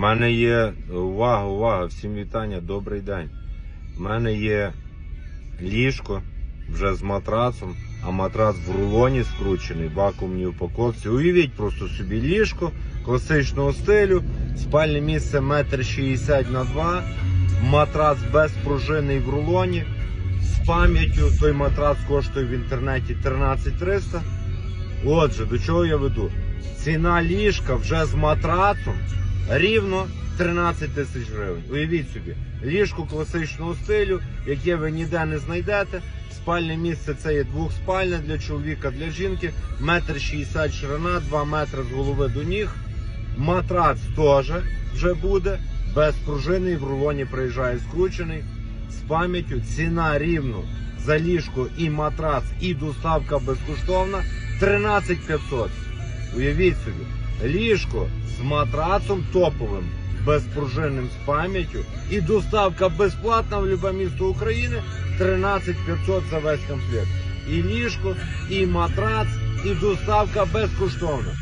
У мене є увага, увага, всім вітання, добрий день. У мене є ліжко вже з матрацом, а матрац в рулоні скручений, вакуумній упаковці. Уявіть просто собі ліжко класичного стилю, спальне місце 1,60 м на 2 матрац безпружинний в рулоні. З пам'яттю той матрац коштує в інтернеті 13300. Отже, до чого я веду? Ціна ліжка вже з матрацом рівно 13 тисяч гривень. Уявіть собі, ліжко класичного стилю, яке ви ніде не знайдете. Спальне місце це є двохспальне для чоловіка, для жінки, метр шістдесят ширина, 2 метри з голови до ніг. Матрац теж вже буде, без пружини в рулоні приїжджає скручений. З пам'яттю ціна рівно за ліжко і матрац, і доставка безкоштовна 13 500. Уявіть собі, ліжко з матрацом топовим, безпружинним з пам'яттю і доставка безплатна в любе місто України 13 500 за весь комплект. І ліжко, і матрац, і доставка безкоштовна.